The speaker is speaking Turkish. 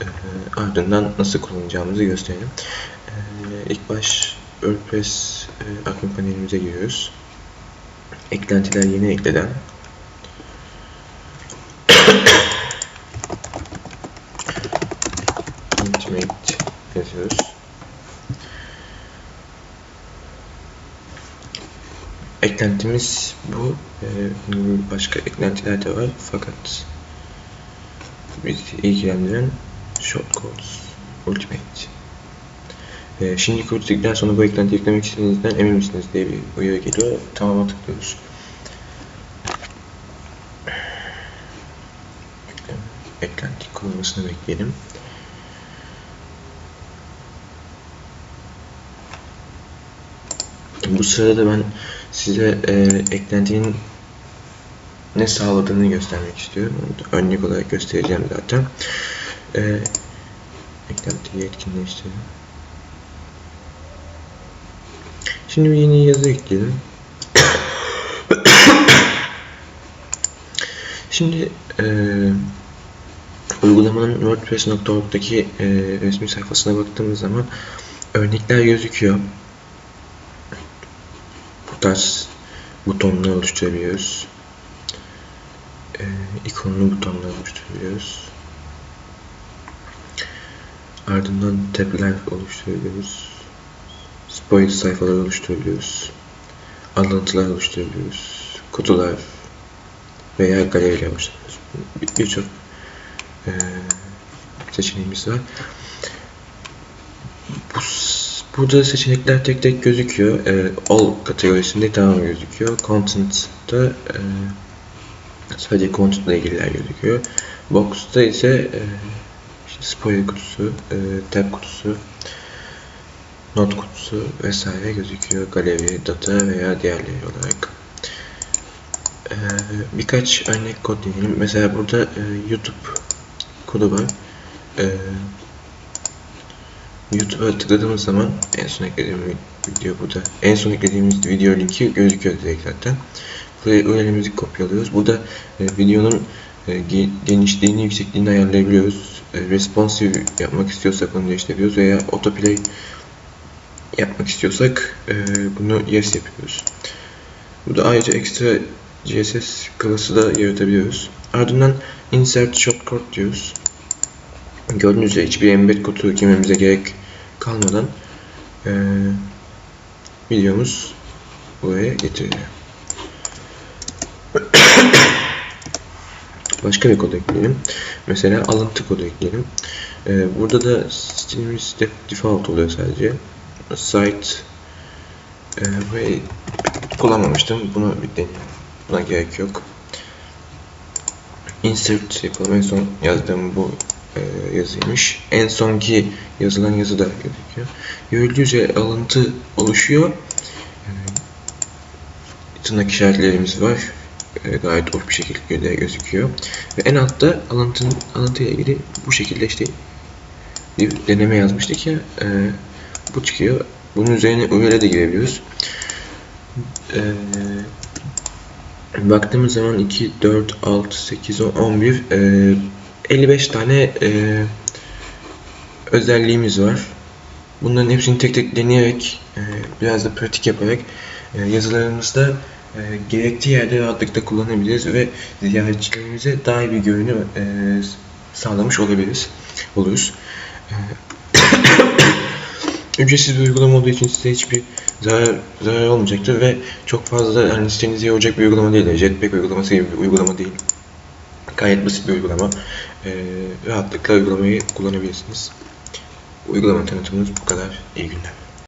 Ee, ardından nasıl kullanacağımızı gösterelim. Ee, ilk baş WordPress e, admin panelimize giriyoruz. Eklentiler yeni ekleden Ultimate yazıyoruz. Eklentimiz bu. Ee, başka eklentiler de var fakat bizi ilgilendiren Shortcodes Ultimate. Ee, şimdi kurduktan sonra bu eklenti eklemek istediğinizden emin misiniz diye bir uyarı geliyor. Tamam'a tıklıyoruz. Eklenti kurulmasını bekleyelim. Bu sırada ben size e, eklentinin ne sağladığını göstermek istiyorum. Örnek olarak göstereceğim zaten. E, eklentiyi etkinleştirelim. Şimdi bir yeni yazı ekleyelim. Şimdi e, uygulamanın WordPress.org'daki e, resmi sayfasına baktığımız zaman örnekler gözüküyor. Bu tarz butonlar oluşturabiliyoruz. E, ikonlu butonlar oluşturabiliyoruz. Ardından tabler oluşturabiliyoruz. Spoiler sayfalar oluşturabiliyoruz. Alıntılar oluşturabiliyoruz. Kutular veya galeriler oluşturabiliyoruz. Birçok e, seçeneğimiz var. Bu, burada seçenekler tek tek gözüküyor. E, all kategorisinde tamam gözüküyor. Content'ta e, sadece content ile ilgililer gözüküyor. Box'ta ise e, spoiler kutusu, e, tab kutusu, not kutusu vesaire gözüküyor. Galeri, data veya diğerleri olarak. Ee, birkaç örnek kod diyelim. Mesela burada e, YouTube kodu var. Ee, YouTube'a tıkladığımız zaman en son eklediğim video burada. En son eklediğimiz video linki gözüküyor direkt zaten. Buraya URL'imizi kopyalıyoruz. Burada e, videonun e, genişliğini, yüksekliğini ayarlayabiliyoruz. E, responsive yapmak istiyorsak onu değiştirebiliyoruz veya autoplay yapmak istiyorsak e, bunu yes yapıyoruz. Burada ayrıca ekstra CSS klası da yaratabiliyoruz. Ardından insert shortcut diyoruz. Gördüğünüz üzere hiçbir embed kodu girmemize gerek kalmadan e, videomuz buraya getiriliyor. Başka bir kod ekleyelim. Mesela alıntı kodu ekleyelim. E, burada da stilimiz default oluyor sadece site e, ve kullanmamıştım. Bunu bir deneyelim. Buna gerek yok. Insert yapalım. En son yazdığım bu e, yazıymış. En sonki yazılan yazı da gözüküyor. Görüldüğü üzere alıntı oluşuyor. E, tırnak işaretlerimiz var. E, gayet hoş bir şekilde gözüküyor. Ve en altta alıntının alıntıyla ilgili bu şekilde işte bir deneme yazmıştık ya. E, bu çıkıyor. Bunun üzerine URL'e de girebiliyoruz. Ee, baktığımız zaman 2, 4, 6, 8, 10, 11 e, 55 tane e, özelliğimiz var. Bunların hepsini tek tek deneyerek e, biraz da pratik yaparak e, yazılarımızda e, gerektiği yerde rahatlıkla kullanabiliriz ve ziyaretçilerimize daha iyi bir görünüm e, sağlamış olabiliriz. Oluruz. E, ücretsiz bir uygulama olduğu için size hiçbir zarar, zarar olmayacaktır ve çok fazla yani sitenizi yoracak bir uygulama değil. Jetpack uygulaması gibi bir uygulama değil. Gayet basit bir uygulama. Ee, rahatlıkla uygulamayı kullanabilirsiniz. Uygulama tanıtımımız bu kadar. İyi günler.